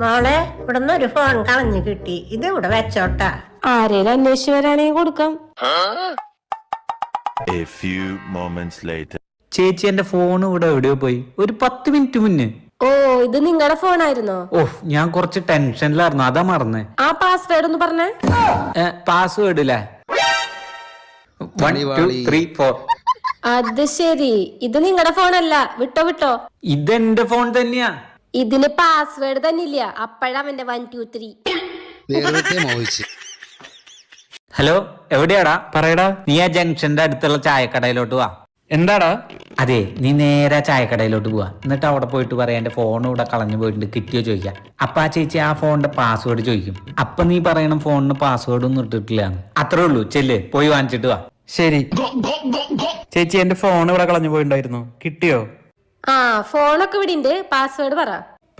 മോളെ ഇവിടുന്ന് ഒരു ഫോൺ കളഞ്ഞു കിട്ടി. ഇത് ഇവിടെ വെച്ചോട്ടാ. ആരേലും അന്വേഷിച്ച് വരാണെങ്കിൽ കൊടുക്കാം. A few moments later. ചേച്ചി എന്റെ ഫോൺ ഇവിടെ എവിടെയോ പോയി. ഒരു പത്ത് മിനിറ്റ് മുന്നേ. ഓ ഇത് നിങ്ങളുടെ ഫോണായിരുന്നോ ഓഹ് ഞാൻ കുറച്ച് ടെൻഷനിലായിരുന്നു. അതാ മറന്നേ. ആ പാസ്വേഡ് ഒന്ന് പറഞ്ഞേ. പാസ്വേഡ് ഇല്ലേ വൺ ടു ത്രീ ഫോർ അത് ശരി. ഇത് നിങ്ങളുടെ അല്ല. വിട്ടോ വിട്ടോ. ഇതെന്റെ ഫോൺ തന്നെയാ. ഇതിന് പാസ്വേഡ് തന്നെ ഇല്ല അപ്പഴാ അവന്റെ വൺ ടു ത്രീ നേരത്തെ മോഹിച്ച്. ഹലോ എവിടെയാടാ? പറയടാ. നീ ആ ജംഗ്ഷന്റെ അടുത്തുള്ള ചായക്കടയിലോട്ട് വാ. എന്താടാ? അതെ നീ നേരെ ആ ചായക്കടയിലോട്ട് പോവാ. എന്നിട്ട് അവിടെ പോയിട്ട് പറയാ എന്റെ ഫോൺ ഇവിടെ കളഞ്ഞു പോയിട്ടുണ്ട്. കിട്ടിയോ? ചോദിക്കാം. അപ്പൊ ആ ചേച്ചി ആ ഫോണിന്റെ പാസ്വേഡ് ചോദിക്കും. അപ്പൊ നീ പറയണം ഫോണിന് പാസ്വേഡ് ഒന്നും ഇട്ടിട്ടില്ല അത്രേ ഉള്ളൂ. ചെല്ല് പോയി വാങ്ങിച്ചിട്ട് വാ. ശരി. ചേച്ചി എന്റെ ഫോൺ ഇവിടെ കളഞ്ഞു പോയിണ്ടായിരുന്നു കിട്ടിയോ? ആ ഫോണൊക്കെ ഇവിടെ ഉണ്ട് പാസ്വേഡ് പറ.